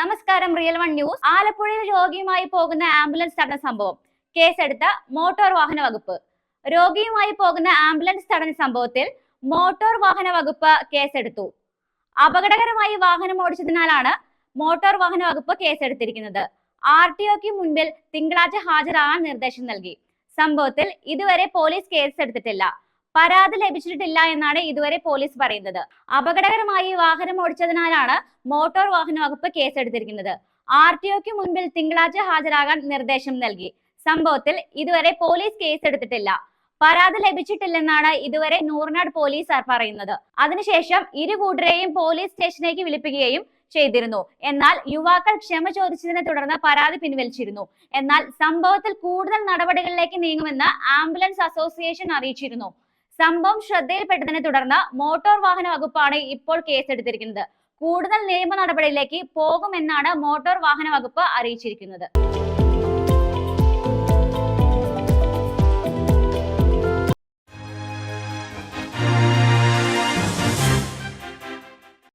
നമസ്കാരം real one news. ആലപ്പുഴയിൽ രോഗിയുമായി പോകുന്ന ആംബുലൻസ് തടഞ്ഞ സംഭവം. കേസെടുത്ത മോട്ടോർ വാഹന വകുപ്പ്. രോഗിയുമായി പോകുന്ന ആംബുലൻസ് തടഞ്ഞ സംഭവത്തിൽ മോട്ടോർ വാഹന വകുപ്പ് കേസെടുത്തു. അപകടകരമായി വാഹനം ഓടിച്ചതിനാലാണ് മോട്ടോർ വാഹന വകുപ്പ് കേസെടുത്തിരിക്കുന്നത്. ആർ ടി ഒക്ക് മുൻപിൽ തിങ്കളാഴ്ച ഹാജരാകാൻ നിർദ്ദേശം നൽകി. സംഭവത്തിൽ ഇതുവരെ പോലീസ് കേസെടുത്തിട്ടില്ല. പരാതി ലഭിച്ചിട്ടില്ല എന്നാണ് ഇതുവരെ പോലീസ് പറയുന്നത്. അപകടകരമായി വാഹനം ഓടിച്ചതിനാലാണ് മോട്ടോർ വാഹന വകുപ്പ് കേസെടുത്തിരിക്കുന്നത്. ആർ ടി ഒക്ക് മുൻപിൽ തിങ്കളാഴ്ച ഹാജരാകാൻ നിർദ്ദേശം നൽകി. സംഭവത്തിൽ ഇതുവരെ പോലീസ് കേസെടുത്തിട്ടില്ല. പരാതി ലഭിച്ചിട്ടില്ലെന്നാണ് ഇതുവരെ നൂറിനാട് പോലീസ് പറയുന്നത്. അതിനുശേഷം ഇരു കൂട്ടരെയും പോലീസ് സ്റ്റേഷനിലേക്ക് വിളിപ്പിക്കുകയും ചെയ്തിരുന്നു. എന്നാൽ യുവാക്കൾ ക്ഷമ ചോദിച്ചതിനെ തുടർന്ന് പരാതി പിൻവലിച്ചിരുന്നു. എന്നാൽ സംഭവത്തിൽ കൂടുതൽ നടപടികളിലേക്ക് നീങ്ങുമെന്ന് ആംബുലൻസ് അസോസിയേഷൻ അറിയിച്ചിരുന്നു. സംഭവം ശ്രദ്ധയിൽപ്പെട്ടതിനെ തുടർന്ന് മോട്ടോർ വാഹന വകുപ്പാണ് ഇപ്പോൾ കേസെടുത്തിരിക്കുന്നത്. കൂടുതൽ നിയമ നടപടിയിലേക്ക് പോകുമെന്നാണ് മോട്ടോർ വാഹന വകുപ്പ് അറിയിച്ചിരിക്കുന്നത്.